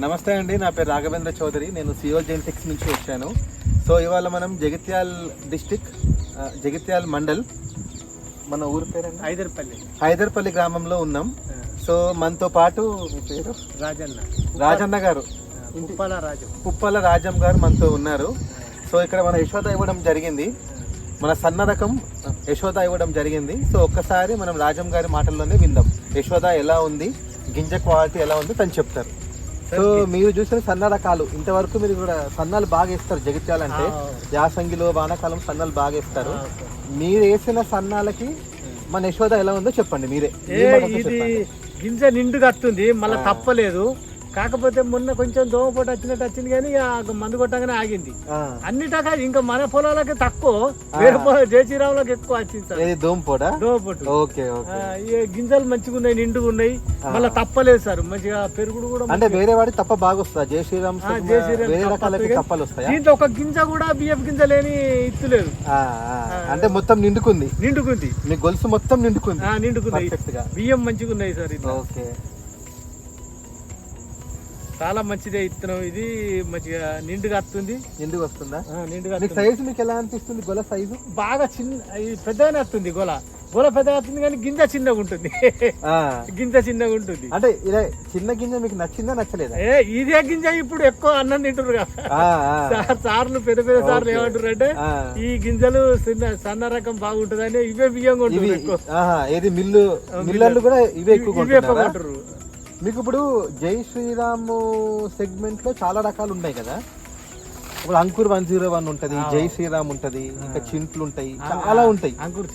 నమస్తే అండి నా పేరు రాఘవేంద్ర చౌదరి. నేను సిఓ జెనెటిక్స్ నుంచి వచ్చాను. సో ఇవాళ మనం జగిత్యాల్ డిస్టిక్ జగిత్యాల్ మండల్ మన ఊరి పేరు హైదర్పల్లి. హైదర్పల్లి గ్రామంలో ఉన్నాం. సో మనతో పాటు మీ పేరు? రాజన్న. రాజన్న గారు. ఉప్పాల రాజు. పుప్పల రాజం గారు మనతో ఉన్నారు. సో ఇక్కడ మన యశోద ఇవ్వడం జరిగింది. మన సన్న రకం యశోద ఇవ్వడం జరిగింది. సో ఒక్కసారి మనం రాజం గారి మాటల్లోనే విందాం. యశోద ఎలా ఉంది? గింజ క్వాలిటీ ఎలా ఉంది? తను చెప్తారు. సో మీరు చూసిన సన్న రకాలు ఇంతవరకు మీరు కూడా సన్నాలు బాగా ఇస్తారు జగిత్యాలంటే. యాసంగిలో వానాకాలం సన్నాలు బాగా ఇస్తారు మీరు వేసిన సన్నాలకి మన యశోద ఎలా ఉందో చెప్పండి మీరే. ఇది. గింజ నిండుగా వస్తుంది మళ్ళీ తప్పలేదు. కాకపోతే మొన్న కొంచెం దోమపోటు వచ్చినట్టు వచ్చింది కానీ మందు కొట్టగానే ఆగింది. ఆ, అన్నిటగా ఇంకా మన పొలాలకి తక్కువ వేరే పొల ఎక్కువ వచ్చింది సార్. దోంపోడా దోమపోటు ఓకే గింజలు మంచిగా ఉన్నాయి నిండుగా ఉన్నాయి. మళ్ళీ తప్పలేదు సార్. మంచిగా పెరుగుడు కూడా అంటే వేరే వాడి తప్ప బాగా వస్తుందా జై శ్రీరామ్ ఆ, జై శ్రీరామ్ వేరే తప్ప రకాలకి వస్తుంది. తప్పలు వస్తాయా? దీంట్లో ఒక గింజ కూడా బియ్యం గింజ లేని ఇత్తులేదు ఆ. అంటే మొత్తం నిండుకుంది? నిండుకుంది. మీ గొలుసు మొత్తం నిండుకుంది? గా. బియ్యం మంచిగా ఉన్నాయి సార్ ఇది ఓకే చాలా మంచిదే ఇత్తనం. ఇది మంచిగా నిండుగా వస్తుంది ఎందుకు వస్తుందా? నిండుగా. సైజు మీకు ఎలా అనిపిస్తుంది గొల సైజు బాగా చిన్న ఇది పెద్దగానే వస్తుంది గోల. గోల పెద్దగా వస్తుంది కానీ గింజ చిన్నగా ఉంటుంది. గింజ చిన్నగా ఉంటుంది. అంటే ఇలా చిన్న గింజ మీకు నచ్చిందా నచ్చలేదా? ఏ ఇదే గింజ ఇప్పుడు ఎక్కువ అన్నం తింటారు కదా. సార్లు పెద్ద పెద్ద సార్లు ఏమంటారు అంటే. ఈ గింజలు చిన్న సన్న రకం బాగుంటుందని ఇవే బియ్యం ఇవి కొంటారు ఎక్కువ ఏది మిల్లు మిల్లర్లు కూడా ఇవే ఎక్కువ ఇవే ఎక్కువ? కొంటారు మీకు ఇప్పుడు జై శ్రీరామ్ సెగ్మెంట్లో చాలా రకాలు ఉన్నాయి కదా. ఇప్పుడు అంకుర్ వన్ జీరో వన్ ఉంటది జై శ్రీరామ్ ఉంటది ఇంకా చింట్లు ఉంటాయి చాలా ఉంటాయి. అంకురు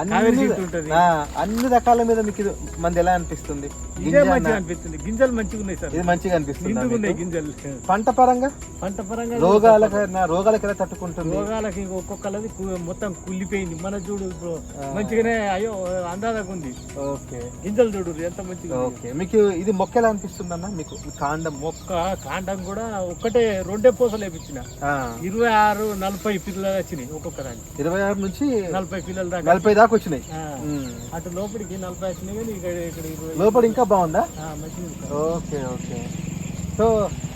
అన్ని చింట్లు ఉంటది. ఆ, అన్ని రకాల మీద మీకు మంది ఎలా అనిపిస్తుంది? అనిపిస్తుంది. గింజలు మంచిగా ఉన్నాయి సార్. ఇది మంచిగా అనిపిస్తుంది గింజలు. పంట పరంగా? పంట పరంగా రోగాలకైనా రోగాలకు ఎలా తట్టుకుంటుంది? రోగాలకి ఒక్కొక్కలది మొత్తం కుళ్ళిపోయింది. మన చూడు ఇప్పుడు మంచిగానే అయ్యో అందాదకు ఉంది. ఓకే. గింజలు చూడు ఎంత మంచిగా. ఓకే. మీకు ఇది మొక్క ఎలా అనిపిస్తుంది అన్న మీకు కాండం మొక్క కాండం కూడా ఒక్కటే రెండే పూసలు వేపించిన ఇరవై ఆరు నలభై పిల్లలు వచ్చినాయి ఒక్కొక్క దానికి ఇరవై ఆరు నుంచి నలభై పిల్లల దాకా. నలభై దాకా వచ్చినాయి. అటు లోపలికి నలభై వచ్చినాయి కానీ ఇక్కడ ఇక్కడ లోపల ఇంకా బాగుందా. Okay okay. సో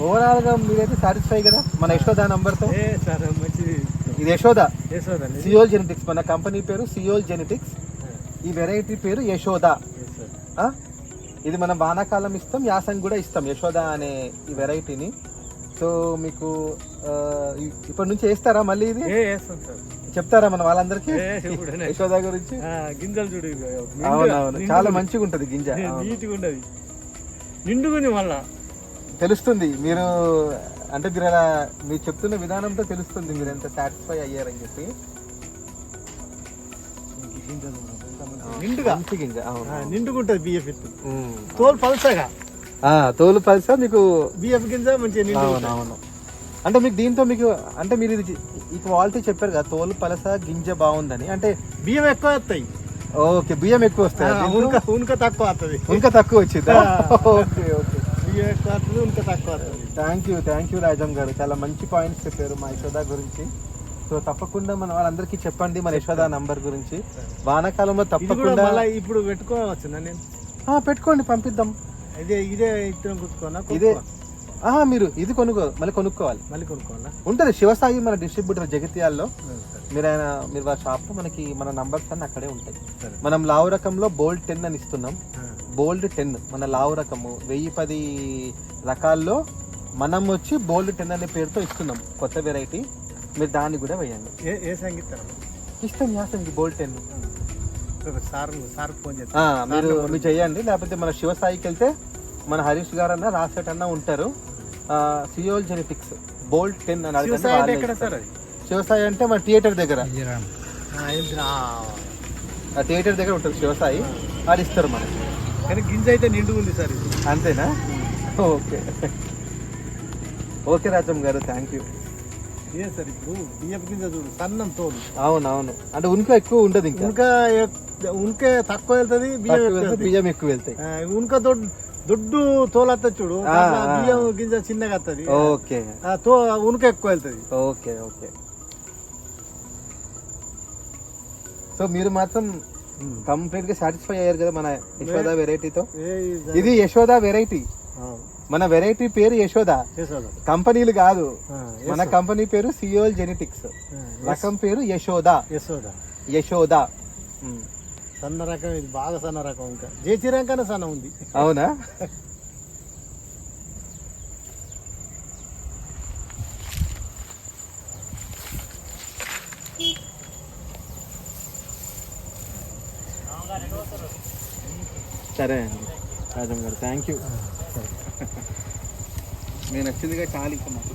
ఓవరాల్గా మీరైతే సాటిస్ఫై కదా మన యశోద నంబర్తో ఏ సార్ మంచిది. ఇది యశోద. Seoul Genetics. మన కంపెనీ పేరు సియోల్ జెనెటిక్స్. ఈ వెరైటీ పేరు యశోద. ఆ? ఇది మనం వానాకాలం ఇస్తాం యాసంగి కూడా ఇస్తాం యశోద అనే ఈ వెరైటీని. సో మీకు ఇప్పటి నుంచి వేస్తారా మళ్ళీ ఇది? చెప్తారా మన వాళ్ళందరికీ. యశోద గురించి? గింజలు చూడు అవునవును చాలా. మంచిగా ఉంటది గింజ. నీట్గా ఉండదు మళ్ళా. తెలుస్తుంది. మీరు అంటే మీరు అలా మీరు చెప్తున్న విధానంతో తెలుస్తుంది మీరు ఎంత సాటిస్ఫై అయ్యారని చెప్పి. నిండుగా? మంచి గింజ విత్తు ఉమ్. తోలు పలసగా తోలు పల్సా మీకు బియ్యపు గింజ మంచిగా అంటే మీకు దీంతో మీకు అంటే మీరు ఇది ఈ క్వాలిటీ చెప్పారు కదా తోలు పలస గింజ బాగుందని. అంటే బియ్యం ఎక్కువ వస్తాయి. ఓకే బియ్యం ఎక్కువ వస్తాయి. ఉనక ఉనక తక్కువ వస్తుంది. ఇంకా తక్కువ వచ్చిందా. Okay okay. బియ్యం ఎక్కువ వస్తుంది ఉనక తక్కువ వస్తుంది. Thank you thank you Rajam garu. చాలా మంచి పాయింట్స్ చెప్పారు మా యశోద గురించి. సో తప్పకుండా మన వాళ్ళందరికీ చెప్పండి మన యశోద నంబర్ గురించి. వానాకాలంలో తప్పకుండా ఇప్పుడు పెట్టుకోవచ్చు పెట్టుకోండి పంపిద్దాం. ఇదే ఇదే కుట్టుకోనా ఇదే. ఆహా మీరు ఇది కొనుక్కో మళ్ళీ కొనుక్కోవాలి. మళ్ళీ కొనుక్కోవాలా? ఉంటుంది శివసాయి మన డిస్ట్రిబ్యూటర్ జగిత్యాల్లో. మీరు ఆయన మీరు వాళ్ళ షాప్ మనకి మన నంబర్స్ అన్ని అక్కడే ఉంటాయి. మనం లావు రకంలో బోల్డ్ టెన్ అని ఇస్తున్నాం. బోల్డ్ టెన్ మన లావు రకము. వెయ్యి పది రకాల్లో మనం వచ్చి బోల్డ్ టెన్ అనే పేరుతో ఇస్తున్నాం కొత్త వెరైటీ మీరు దాన్ని కూడా వేయండి. ఏ ఏ సంగీతం ఇష్టం యాసంగి బోల్డ్ టెన్. సార్ సార్ ఫోన్ మీరు మీరు చెయ్యండి. లేకపోతే మన శివసాయికి వెళ్తే మన హరీష్ గారు అన్న రాసేట్ అన్న ఉంటారు సియోల్ జెనెటిక్స్ బోల్డ్ టెన్ అని ఎక్కడ. సార్ అది? శివసాయి అంటే మన థియేటర్ దగ్గర. ఆ, ఏంటి? ఆ, ఆ థియేటర్ దగ్గర ఉంటుంది శివసాయి అది ఇస్తారు మనకి. కానీ గింజ అయితే నిండు ఉంది సార్ ఇది. అంతేనా? ఓకే. ఓకే రాజం గారు థ్యాంక్ యూ ఇదే సార్ ఇప్పుడు బియ్యపు గింజ చూడు సన్నం తోలు అవును అవును అంటే ఉనుక ఎక్కువ ఉండదు ఇంకా. ఉనక ఉనకే తక్కువ వెళ్తుంది బియ్యం. బియ్యం ఎక్కువ వెళ్తాయి. ఉనక దొడ్డు దొడ్డు తోలు వస్తుంది చూడు. బియ్యం గింజ చిన్నగా వస్తుంది ఓకే. తో ఉనక ఎక్కువ వెళ్తుంది. Okay okay. సో మీరు మాత్రం కంప్లీట్గా సాటిస్ఫై అయ్యారు కదా మన యశోద వెరైటీతో? ఇది యశోద వెరైటీ. మన వెరైటీ పేరు యశోద. కంపెనీలు కాదు. మన. కంపెనీ పేరు సియోల్ జెనెటిక్స్. రకం పేరు యశోద. యశోద. యశోద. సన్న రకం ఇది బాగా సన్న రకం ఇంకా. జేసీ రంకనే సన్న ఉంది. అవునా? సరే అండి. రాజం గారు థ్యాంక్ యూ నేను నచ్చిందిగా చాలు ఇంకా మాకు.